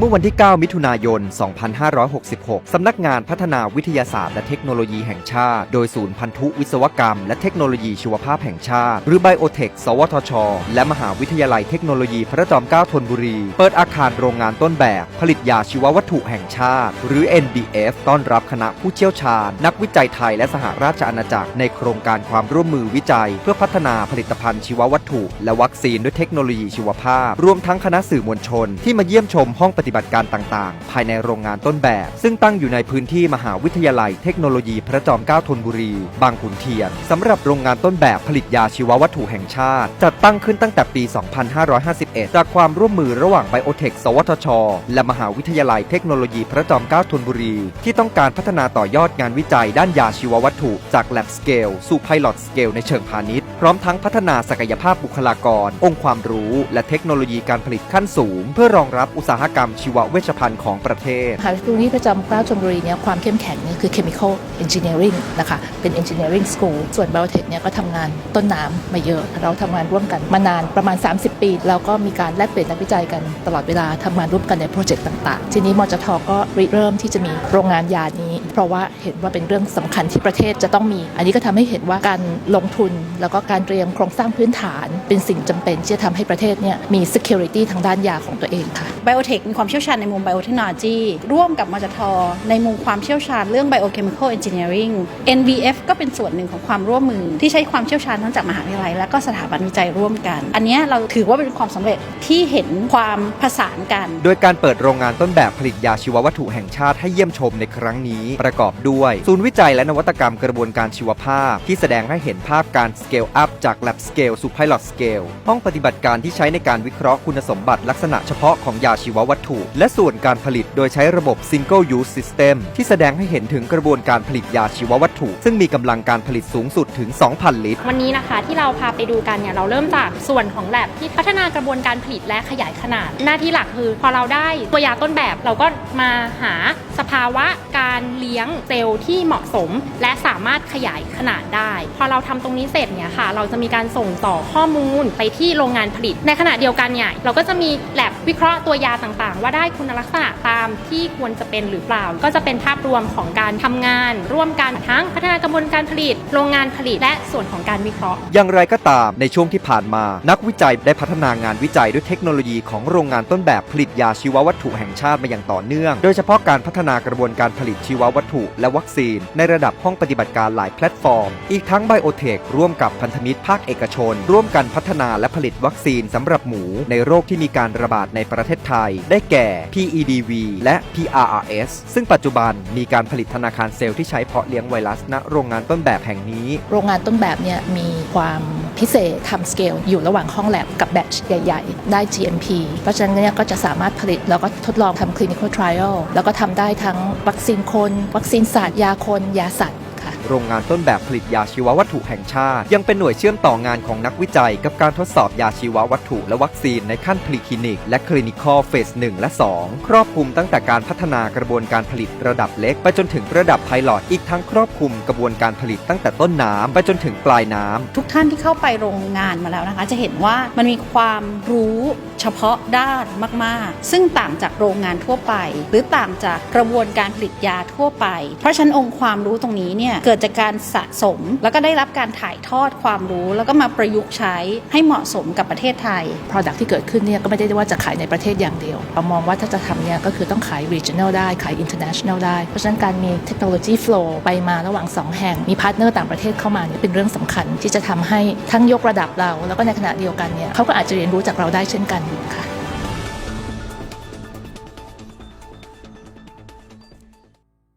เมื่อวันที่ 9 มิถุนายน 2566 สำนักงานพัฒนาวิทยาศาสตร์และเทคโนโลยีแห่งชาติ โดยศูนย์พันธุวิศวกรรม และเทคโนโลยีชีวภาพแห่งชาติ หรือไบโอเทค สวทช และมหาวิทยาลัยเทคโนโลยีพระจอมเกล้าธนบุรี เปิดอาคารโรงงานต้นแบบ ผลิตยาชีววัตถุแห่งชาติ หรือ NBF ต้อนรับคณะผู้เชี่ยวชาญ นักวิจัยไทยและสหราชอาณาจักรในโครงการความร่วมมือวิจัย เพื่อพัฒนาผลิตภัณฑ์ชีววัตถุ และวัคซีนด้วยเทคโนโลยีชีวภาพ รวมทั้งคณะสื่อมวลชนที่มาเยี่ยมชมห้องปฏิิบัติการต่างๆ ภายในโรงงานต้นแบบ ซึ่งตั้งอยู่ในพื้นที่มหาวิทยาลัยเทคโนโลยีพระจอมเกล้าธนบุรี บางขุนเทียนสำหรับโรงงานต้นแบบผลิตยาชีววัตถุแห่งชาติ จัดตั้งขึ้นตั้งแต่ปี 2551 จากความร่วมมือระหว่างไบโอเทค สวทช และมหาวิทยาลัยเทคโนโลยีพระจอมเกล้าธนบุรี ที่ต้องการพัฒนาต่อยอดงานวิจัยด้านยาชีววัตถุ จาก Lab Scale สู่ Pilot Scale ในเชิงพาณิชย์ พร้อมทั้งพัฒนาศักยภาพบุคลากร องค์ความรู้ และเทคโนโลยีการผลิตขั้นสูง เพื่อรองรับอุตสาหกรรมชีวเวชภัณฑ์ของประเทศมหาวิทยาลัยประจำเกล้าชลบุรีเนี่ยความเข้มแข็งเนี่ยคือ chemical engineering นะคะเป็น engineering school ส่วน biotech เนี่ยก็ทำงานต้นน้ำมาเยอะ เราทำงานร่วมกันมานานประมาณ 30 ปีแล้วก็มีการแลกเปลี่ยนนักวิจัยกันตลอดเวลาทำงานร่วมกันในโปรเจกต์ต่างๆ ทีนี้มจทก็ริเริ่มที่จะมีโรงงานยานี้ ราะว่าเห็นว่าเป็นเรื่องสำคัญที่ประเทศจะต้องมี อันนี้ก็ทำให้เห็นว่าการลงทุน แล้วก็การเตรียมโครงสร้างพื้นฐาน เป็นสิ่งจำเป็นที่จะทำให้ประเทศเนี่ยมี security ทางด้านยาของตัวเองค่ะไบโอเทคมีความเชี่ยวชาญในมุมไบโอเทคโนโลยีร่วมกับมจทในมุมความเชี่ยวชาญเรื่อง biochemical engineering NBF ก็เป็นส่วนหนึ่งของความร่วมมือที่ใช้ความเชี่ยวชาญทั้งจากมหาวิทยาลัย และก็สถาบันวิจัยร่วมกัน อันเนี้ยเราถือว่าเป็นความสำเร็จที่เห็นความผสานกัน โดยการเปิดโรงงานต้นแบบผลิตยาชีววัตถุแห่งชาติให้เยี่ยมชมในครั้งนี้ประกอบด้วย ศูนย์วิจัยและนวัตกรรมกระบวนการชีวภาพ ที่แสดงให้เห็นภาพการ scale up จาก lab scale สู่ pilot scale ห้องปฏิบัติการที่ใช้ในการวิเคราะห์คุณสมบัติลักษณะเฉพาะของยาชีววัตถุ และส่วนการผลิตโดยใช้ระบบ single use system ที่แสดงให้เห็นถึงกระบวนการผลิตยาชีววัตถุ ซึ่งมีกำลังการผลิตสูงสุดถึง 2,000 ลิตร วันนี้นะคะที่เราพาไปดูกันเนี่ยเราเริ่มจากส่วนของแ a บที่พัฒนากระบวนการผลิตและขยายขนาด หน้าที่หลักคือ พอเราได้ตัวยาต้นแบบเราก็มาหาสภาวะการเลี้ยงเซลล์ที่เหมาะสม และสามารถขยายขนาดได้ พอเราทำตรงนี้เสร็จเนี่ยค่ะ เราจะมีการส่งต่อข้อมูลไปที่โรงงานผลิต ในขณะเดียวกันเนี่ยเราก็จะมีแ a บ วิเคราะห์ตัวยาต่างๆ ว่าได้คุณลักษณะตามที่ควรจะเป็นหรือเปล่า ก็จะเป็นภาพรวมของการทำงาน ร่วมกันทั้งพัฒนากระบวนการผลิต โรงงานผลิตและส่วนของการวิเคราะห์ อย่างไรก็ตามในช่วงที่ผ่านมา นักวิจัยได้พัฒนางานวิจัยด้วยเทคโนโลยีของโรงงานต้นแบบผลิตยาชีววัตถุแห่งชาติมาอย่างต่อเนื่อง โดยเฉพาะการพัฒนากระบวนการผลิตชีววัตถุ และวัคซีน ในระดับห้องปฏิบัติการหลายแพลตฟอร์ม อีกทั้งไบโอเทคร่วมกับพันธมิตรภาคเอกชน ร่วมกันพัฒนาและผลิตวัคซีนสำหรับหมู ในโรคที่มีการระบาดในในประเทศไทย ได้แก่ PEDV และ PRRS ซึ่งปัจจุบันมีการผลิตธนาคารเซลล์ที่ใช้เพาะเลี้ยงไวรัสณโรงงานต้นแบบแห่งนี้ โรงงานต้นแบบเนี่ยมีความพิเศษทำสเกลอยู่ระหว่างห้องแลบกับแบตช์ใหญ่ ๆ ได้ GMP เพราะฉะนั้นเนี่ยก็จะสามารถผลิตแล้วก็ทดลองทำ clinical trial แล้วก็ทำได้ทั้งวัคซีนคน วัคซีนสัตว์ยาคน ยาสัตว์ โรงงานต้นแบบผลิตยาชีววัตถุแห่งชาติ ยังเป็นหน่วยเชื่อมต่องานของนักวิจัย กับการทดสอบยาชีววัตถุและวัคซีนในขั้นพรีคลินิก และคลินิคอลเฟส 1 และ 2 ครอบคลุมตั้งแต่การพัฒนากระบวนการผลิตระดับเล็ก ไปจนถึงระดับไพลอตอีกทั้งครอบคลุมกระบวนการผลิตตั้งแต่ต้นน้ำไปจนถึงปลายน้ำทุกท่านที่เข้าไปโรงงานมาแล้วนะคะ จะเห็นว่ามันมีความรู้เฉพาะด้านมากๆ ซึ่งต่างจากโรงงานทั่วไป หรือต่างจากกระบวนการผลิตยาทั่วไป เพราะฉะนั้นองค์ความรู้ตรงนี้เนี่ยเกิดจากการสะสม แล้วก็ได้รับการถ่ายทอดความรู้ แล้วก็มาประยุกต์ใช้ให้เหมาะสมกับประเทศไทย Product ที่เกิดขึ้นเนี่ยก็ไม่ได้ว่าจะขายในประเทศอย่างเดียวเรามองว่าถ้าจะทำเนี่ยก็คือต้องขาย regional ได้ขาย international ได้ เพราะฉะนั้นการมี technology flow ไปมาระหว่าง 2 แห่งมีพาร์ทเนอร์ต่างประเทศเข้ามาเนี่ยเป็นเรื่องสำคัญที่จะทำให้ทั้งยกระดับเรา แล้วก็ในขณะเดียวกันเนี่ยเขาก็อาจจะเรียนรู้จากเราได้เช่นกันค่ะ